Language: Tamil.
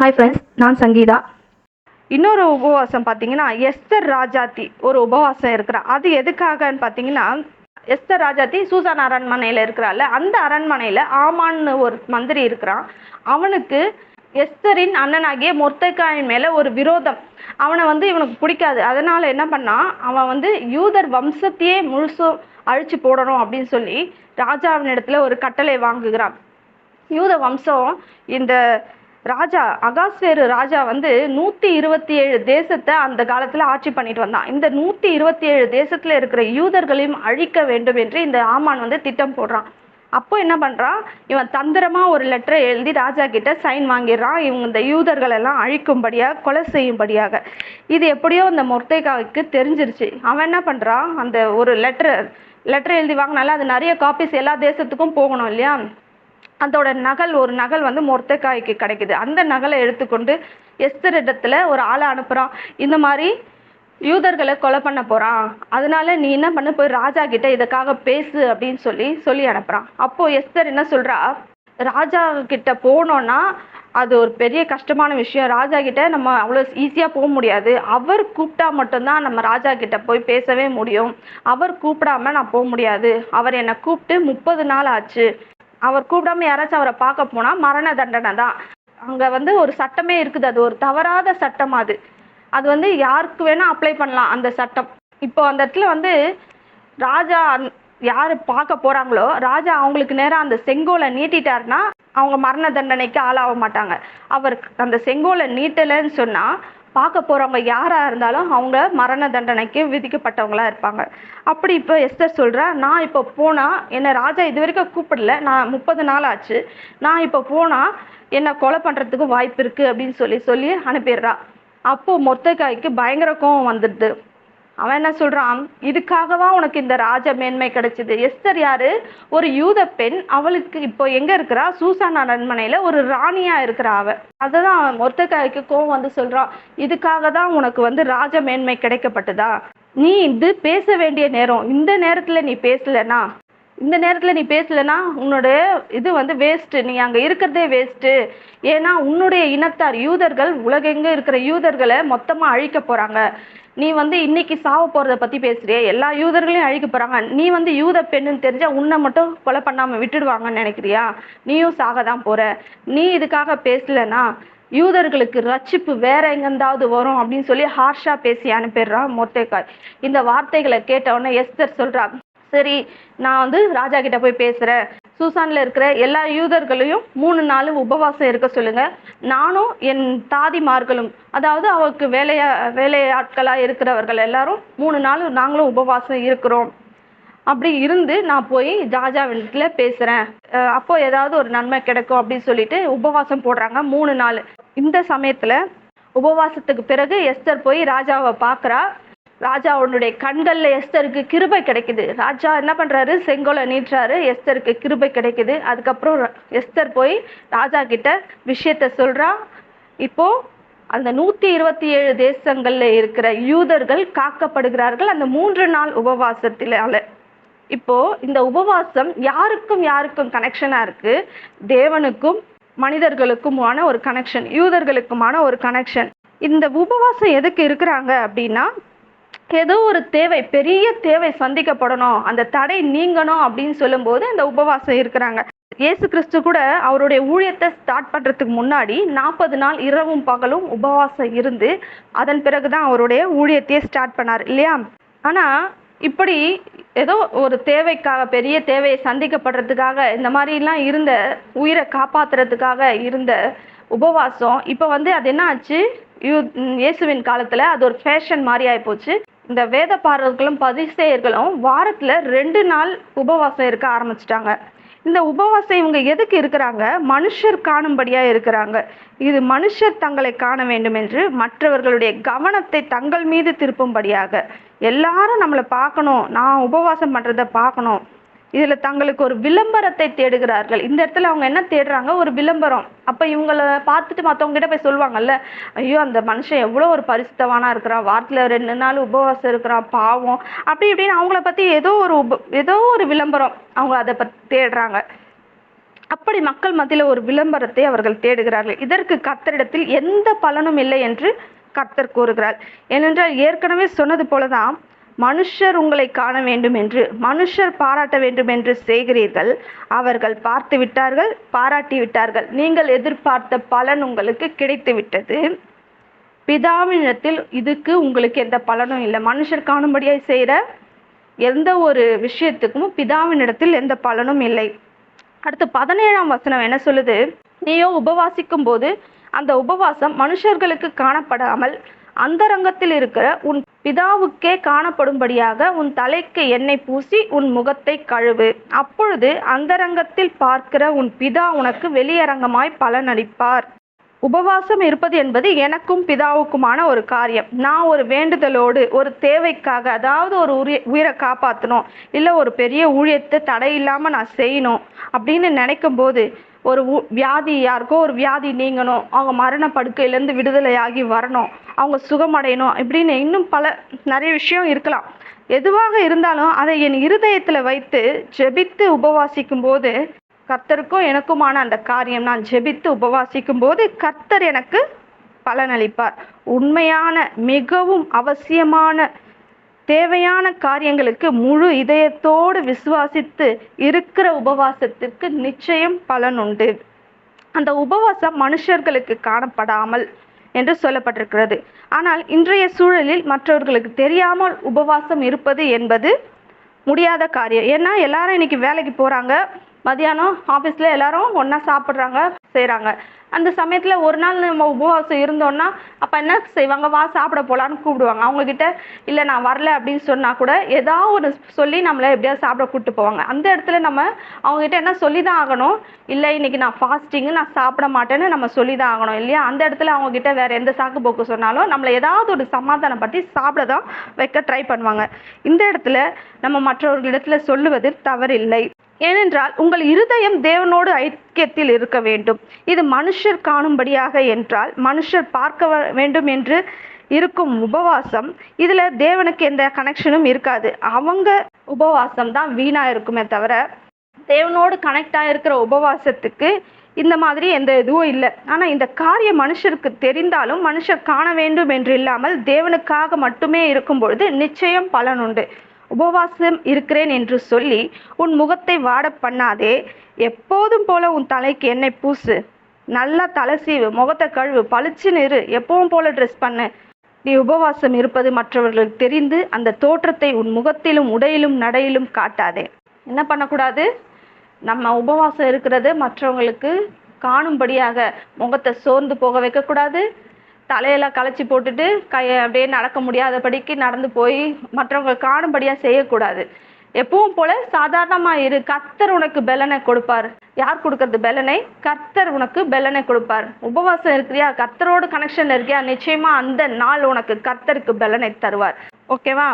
ஹாய் ஃப்ரெண்ட்ஸ் நான் சங்கீதா. இன்னொரு உபவாசம் பார்த்தீங்கன்னா எஸ்தர் ராஜாத்தி ஒரு உபவாசம் இருக்கிறா அது எதுக்காகன்னு பார்த்தீங்கன்னா எஸ்தர் ராஜாத்தி சூசான் அரண்மனையில் இருக்கிறாள் அந்த அரண்மனையில் ஆமான்னு ஒரு மந்திரி இருக்கிறான். அவனுக்கு எஸ்தரின் அண்ணனாகிய முர்த்தக்காயின் மேலே ஒரு விரோதம். அவனை வந்து இவனுக்கு பிடிக்காது. அதனால் என்ன பண்ணான் அவன் வந்து யூதர் வம்சத்தையே முழுசும் அழிச்சு போடணும் அப்படின்னு சொல்லி ராஜாவின் இடத்துல ஒரு கட்டளை வாங்குகிறான். யூத வம்சம் இந்த ராஜா அகாஸ்வேரு ராஜா வந்து நூற்றி இருபத்தி ஏழு தேசத்தை அந்த காலத்தில் ஆட்சி பண்ணிட்டு வந்தான். இந்த நூற்றி இருபத்தி ஏழு தேசத்தில் இருக்கிற யூதர்களையும் அழிக்க வேண்டும் என்று இந்த ஆமான் வந்து திட்டம் போடுறான். அப்போ என்ன பண்ணுறான் இவன் தந்திரமாக ஒரு லெட்டரை எழுதி ராஜா கிட்ட சைன் வாங்கிடுறான். இவங்க இந்த யூதர்கள் எல்லாம் அழிக்கும்படியாக கொலை செய்யும்படியாக. இது எப்படியோ இந்த மொர்தேகாவுக்கு தெரிஞ்சிருச்சு. அவன் என்ன பண்ணுறான் அந்த ஒரு லெட்டர் லெட்டர் எழுதி வாங்கினால அது நிறைய காப்பீஸ் எல்லா தேசத்துக்கும் போகணும் இல்லையா? அதோட நகல் ஒரு நகல் வந்து மொர்த்தக்காய்க்கு கிடைக்குது. அந்த நகலை எடுத்துக்கொண்டு எஸ்தர் இடத்துல ஒரு ஆளை அனுப்புகிறான் இந்த மாதிரி யூதர்களை கொலை பண்ண போகிறான் அதனால நீ என்ன பண்ண? போய் ராஜா கிட்ட இதுக்காக பேசு அப்படின்னு சொல்லி சொல்லி அனுப்புகிறான் அப்போது எஸ்தர் என்ன சொல்கிறா ராஜா கிட்ட போனோன்னா அது ஒரு பெரிய கஷ்டமான விஷயம். ராஜா கிட்ட நம்ம அவ்வளோ ஈஸியாக போக முடியாது. அவர் கூப்பிட்டா மட்டும்தான் நம்ம ராஜா கிட்ட போய் பேசவே முடியும். அவர் கூப்பிடாம நான் போக முடியாது. அவர் என்னை கூப்பிட்டு முப்பது நாள் ஆச்சு. அவர் கூப்பிடாம யாராச்சும் அவரை பார்க்க போனால் மரண தண்டனை தான். அங்கே வந்து ஒரு சட்டமே இருக்குது. அது ஒரு தவறாத சட்டம் அது. அது வந்து யாருக்கு வேணால் அப்ளை பண்ணலாம் அந்த சட்டம். இப்போ அந்த இடத்துல வந்து ராஜா யார் பார்க்க போகிறாங்களோ ராஜா அவங்களுக்கு நேராக அந்த செங்கோலை நீட்டிட்டாருன்னா அவங்க மரண தண்டனைக்கு ஆளாக மாட்டாங்க. அவர் அந்த செங்கோலை நீட்டலைன்னு சொன்னால் பார்க்க போகிறவங்க யாராக இருந்தாலும் அவங்க மரண தண்டனைக்கு விதிக்கப்பட்டவங்களா இருப்பாங்க. அப்படி இப்போ எஸ்தர் சொல்கிறா நான் இப்போ போனால் என்னை ராஜா இது வரைக்கும் கூப்பிடல. நான் முப்பது நாள் ஆச்சு. நான் இப்போ போனால் என்னை கொலை பண்ணுறதுக்கு வாய்ப்பு இருக்குது அப்படின்னு சொல்லி சொல்லி அனுப்பிடுறா. அப்போது மொத்தக்காய்க்கு பயங்கர கோவம் வந்துடுது. அவன் என்ன சொல்றான்? இதுக்காகவா உனக்கு இந்த ராஜ மேன்மை கிடைச்சது? எஸ்தர் யாரு? ஒரு யூத பெண். அவளுக்கு இப்போ எங்க இருக்கிறா? சூசானா அரண்மனையில ஒரு ராணியா இருக்கிறா அவ. அததான் அவன் மொத்தக்காய்க்கு கோவம் வந்து சொல்றான். இதுக்காக தான் உனக்கு வந்து ராஜ மேன்மை கிடைக்கப்பட்டதா? நீ இது பேச வேண்டிய நேரம். இந்த நேரத்துல நீ பேசலனா? இந்த நேரத்தில் நீ பேசலனா உன்னோட இது வந்து வேஸ்ட்டு நீ அங்கே இருக்கிறதே வேஸ்ட்டு ஏன்னா உன்னுடைய இனத்தார் யூதர்கள் உலகெங்கே இருக்கிற யூதர்களை மொத்தமாக அழிக்க போகிறாங்க நீ வந்து இன்னைக்கு சாவ போகிறத பற்றி பேசுறிய எல்லா யூதர்களையும் அழிக்க போகிறாங்க நீ வந்து யூத பெண்ணுன்னு தெரிஞ்சால் உன்னை மட்டும் கொலை பண்ணாமல் விட்டுடுவாங்கன்னு நினைக்கிறியா? நீயும் சாக தான் போகிற நீ இதுக்காக பேசலன்னா யூதர்களுக்கு ரட்சிப்பு வேற எங்கேருந்தாவது வரும் அப்படின்னு சொல்லி ஹார்ஷா பேசி அனுப்பிடுறான் மொத்தேக்காய் இந்த வார்த்தைகளை கேட்டவுடனே எஸ்தர் சொல்றா சரி நான் வந்து ராஜா கிட்ட போய் பேசுறேன். சூசானில் இருக்கிற எல்லா யூதர்களையும் மூணு நாளும் உபவாசம் இருக்க சொல்லுங்க. நானும் என் தாதிமார்களும் அதாவது அவருக்கு வேலையா வேலையாட்களாக இருக்கிறவர்கள் எல்லாரும் மூணு நாள் நாங்களும் உபவாசம் இருக்கிறோம். அப்படி இருந்து நான் போய் ஜாஜா வீட்டில் பேசுகிறேன் அப்போ ஏதாவது ஒரு நன்மை கிடைக்கும் அப்படின்னு சொல்லிட்டு உபவாசம் போடுறாங்க மூணு நாள். இந்த சமயத்தில் உபவாசத்துக்கு பிறகு எஸ்தர் போய் ராஜாவை பார்க்கறா. ராஜாவுடைய கண்களில் எஸ்தருக்கு கிருபை கிடைக்குது. ராஜா என்ன பண்ணுறாரு செங்கோலை நீட்டுறாரு. எஸ்தருக்கு கிருபை கிடைக்குது. அதுக்கப்புறம் எஸ்தர் போய் ராஜா கிட்ட விஷயத்த சொல்கிறா இப்போது அந்த நூற்றி இருபத்தி ஏழு தேசங்களில் இருக்கிற யூதர்கள் காக்கப்படுகிறார்கள் அந்த மூன்று நாள் உபவாசத்தினால. இப்போ இந்த உபவாசம் யாருக்கும் யாருக்கும் கனெக்ஷனாக இருக்கு? தேவனுக்கும் மனிதர்களுக்குமான ஒரு கனெக்ஷன் யூதர்களுக்குமான ஒரு கனெக்ஷன் இந்த உபவாசம் எதுக்கு இருக்கிறாங்க அப்படின்னா ஏதோ ஒரு தேவை பெரிய தேவை சந்திக்கப்படணும். அந்த தடை நீங்கணும் அப்படின்னு சொல்லும்போது அந்த உபவாசம் இருக்கிறாங்க. இயேசு கிறிஸ்து கூட அவருடைய ஊழியத்தை ஸ்டார்ட் பண்ணுறதுக்கு முன்னாடி நாற்பது நாள் இரவும் பகலும் உபவாசம் இருந்து அதன் பிறகு தான் அவருடைய ஊழியத்தையே ஸ்டார்ட் பண்ணார் இல்லையா? ஆனால் இப்படி ஏதோ ஒரு தேவைக்காக பெரிய தேவையை சந்திக்கப்படுறதுக்காக இந்த மாதிரிலாம் இருந்த உயிரை காப்பாற்றுறதுக்காக இருந்த உபவாசம் இப்போ வந்து அது என்ன ஆச்சு? யூ- இயேசுவின் காலத்தில் அது ஒரு ஃபேஷன் மாதிரி ஆகிப்போச்சு இந்த வேத பாரர்களும் பதிசேயர்களும் வாரத்தில் ரெண்டு நாள் உபவாசம் இருக்க ஆரம்பிச்சிட்டாங்க. இந்த உபவாசம் இவங்க எதுக்கு இருக்கிறாங்க? மனுஷர் காணும்படியாக இருக்கிறாங்க. இது மனுஷர் தங்களை காண வேண்டும் என்று மற்றவர்களுடைய கவனத்தை தங்கள் மீது திருப்பும்படியாக. எல்லாரும் நம்மளை பார்க்கணும். நான் உபவாசம் பண்ணுறதை பார்க்கணும். இதில் தங்களுக்கு ஒரு விளம்பரத்தை தேடுகிறார்கள். இந்த இடத்துல அவங்க என்ன தேடுறாங்க? ஒரு விளம்பரம். அப்போ இவங்கள பார்த்துட்டு மற்றவங்ககிட்ட போய் சொல்லுவாங்கல்ல ஐயோ அந்த மனுஷன் எவ்வளோ ஒரு பரிசுத்தவானாக இருக்கிறான். வாரத்தில் ரெண்டு நாள் உபவாசம் இருக்கிறான் பாவம். அப்படி இப்படின்னு அவங்கள பற்றி ஏதோ ஒரு உப ஏதோ ஒரு விளம்பரம் அவங்க அதை பற்றி தேடுறாங்க. அப்படி மக்கள் மத்தியில் ஒரு விளம்பரத்தை அவர்கள் தேடுகிறார்கள். இதற்கு கத்தரிடத்தில் எந்த பலனும் இல்லை என்று கர்த்தர் கூறுகிறார். ஏனென்றால் ஏற்கனவே சொன்னது போலதான் மனுஷர் உங்களை காண வேண்டும் என்று மனுஷர் பாராட்ட வேண்டும் என்று செய்கிறீர்கள். அவர்கள் பார்த்து விட்டார்கள் பாராட்டி விட்டார்கள். நீங்கள் எதிர்பார்த்த பலன் உங்களுக்கு கிடைத்து விட்டது. பிதாவினிடத்தில் இதுக்கு உங்களுக்கு எந்த பலனும் இல்லை. மனுஷர் காணும்படியாய் செய்கிற எந்த ஒரு விஷயத்துக்கும் பிதாவினிடத்தில் எந்த பலனும் இல்லை. அடுத்து பதினேழாம் வசனம் என்ன சொல்லுது? நீயோ உபவாசிக்கும் போது அந்த உபவாசம் மனுஷர்களுக்கு காணப்படாமல் அந்தரங்கத்தில் இருக்கிற உன் பிதாவுக்கே காணப்படும்படியாக உன் தலைக்கு எண்ணெய் பூசி உன் முகத்தை கழுவு. அப்பொழுது அந்தரங்கத்தில் பார்க்கிற உன் பிதா உனக்கு வெளியரங்கமாய் பலனளிப்பார். உபவாசம் இருப்பது என்பது எனக்கும் பிதாவுக்குமான ஒரு காரியம். நான் ஒரு வேண்டுதலோடு ஒரு தேவைக்காக அதாவது ஒரு உரிய உயிரை காப்பாற்றணும் இல்லை ஒரு பெரிய ஊழியத்தை தடை இல்லாமல் நான் செய்யணும் அப்படின்னு நினைக்கும் போது ஒரு உ- வியாதி யாருக்கோ ஒரு வியாதி நீங்கணும் அவங்க மரண படுக்கையிலேருந்து விடுதலையாகி வரணும் அவங்க சுகமடையணும் இப்படின்னு இன்னும் பல நிறைய விஷயம் இருக்கலாம். எதுவாக இருந்தாலும் அதை என் இருதயத்தில் வைத்து ஜெபித்து உபவாசிக்கும் போது கர்த்தருக்கும் எனக்குமான அந்த காரியம். நான் ஜெபித்து உபவாசிக்கும் போது கர்த்தர் எனக்கு பலனளிப்பார். உண்மையான மிகவும் அவசியமான தேவையான காரியங்களுக்கு முழு இதயத்தோடு விசுவாசித்து இருக்கிற உபவாசத்திற்கு நிச்சயம் பலன் உண்டு. அந்த உபவாசம் மனுஷர்களுக்கு காணப்படாமல் என்று சொல்லப்பட்டிருக்கிறது. ஆனால் இன்றைய சூழலில் மற்றவர்களுக்கு தெரியாமல் உபவாசம் இருப்பது என்பது முடியாத காரியம். ஏன்னா எல்லாரும் இன்னைக்கு வேலைக்கு போகிறாங்க மதியானம் ஆஃபீஸில் எல்லாரும் ஒன்றா சாப்பிட்றாங்க. செய்கிறாங்க அந்த சமயத்தில் ஒரு நாள் நம்ம உபவாசம் இருந்தோம்னா அப்போ என்ன செய்வாங்க? வா சாப்பிட போகலான்னு கூப்பிடுவாங்க. அவங்கக்கிட்ட இல்லை நான் வரல அப்படின்னு சொன்னால் கூட ஏதாவது ஒரு சொல்லி நம்மளை எப்படியாவது சாப்பிட கூப்பிட்டு போவாங்க. அந்த இடத்துல நம்ம அவங்ககிட்ட என்ன சொல்லி தான் ஆகணும்? இல்லை இன்னைக்கு நான் ஃபாஸ்டிங்கு நான் சாப்பிட மாட்டேன்னு நம்ம சொல்லி தான் ஆகணும் இல்லையா? அந்த இடத்துல அவங்கக்கிட்ட வேற எந்த சாக்கு போக்கு சொன்னாலும் நம்மளை ஏதாவது ஒரு சமாதானம் பற்றி சாப்பிட தான் வைக்க ட்ரை பண்ணுவாங்க. இந்த இடத்துல நம்ம மற்றவர்களிடத்துல சொல்லுவது தவறில்லை. ஏனென்றால் உங்கள் இருதயம் தேவனோடு ஐக்கியத்தில் இருக்க வேண்டும். இது மனுஷர் காணும்படியாக என்றால் மனுஷர் பார்க்க வேண்டும் என்று இருக்கும் உபவாசம். இதில் தேவனுக்கு எந்த கனெக்ஷனும் இருக்காது. அவங்க உபவாசம் தான் வீணாக இருக்குமே தவிர தேவனோடு கனெக்ட் ஆகிருக்கிற உபவாசத்துக்கு இந்த மாதிரி எந்த இதுவும் இல்லை. ஆனால் இந்த காரியம் மனுஷருக்கு தெரிந்தாலும் மனுஷர் காண வேண்டும் என்று இல்லாமல் தேவனுக்காக மட்டுமே இருக்கும் பொழுது நிச்சயம் பலன் உண்டு. உபவாசம் இருக்கிறேன் என்று சொல்லி உன் முகத்தை வாட பண்ணாதே. எப்போதும் போல உன் தலைக்கு எண்ணெய் பூசு. நல்லா தலை சீவு முகத்தை கழுவு பளிச்சுன்னு இரு எப்பவும் போல ட்ரெஸ் பண்ணு. நீ உபவாசம் இருப்பது மற்றவர்களுக்கு தெரிந்து அந்த தோற்றத்தை உன் முகத்திலும் உடையிலும் நடையிலும் காட்டாதே. என்ன பண்ணக்கூடாது? நம்ம உபவாசம் இருக்கிறது மற்றவங்களுக்கு காணும்படியாக முகத்தை சோர்ந்து போக வைக்கக்கூடாது. தலையெல்லாம் களைச்சி போட்டுட்டு கையை அப்படியே நடக்க முடியாதபடிக்கு நடந்து போய் மற்றவங்க காணும்படியாக செய்யக்கூடாது. எப்பவும் போல சாதாரணமா இரு கர்த்தர் உனக்கு பெலனை கொடுப்பார். யார் கொடுக்கறது பெலனை? கர்த்தர் உனக்கு பெலனை கொடுப்பார். உபவாசம் இருக்கிறியா? கர்த்தரோடு கனெக்ஷன் இருக்கியா நிச்சயமா அந்த நாள் உனக்கு கர்த்தருக்கு பெலனை தருவார். ஓகேவா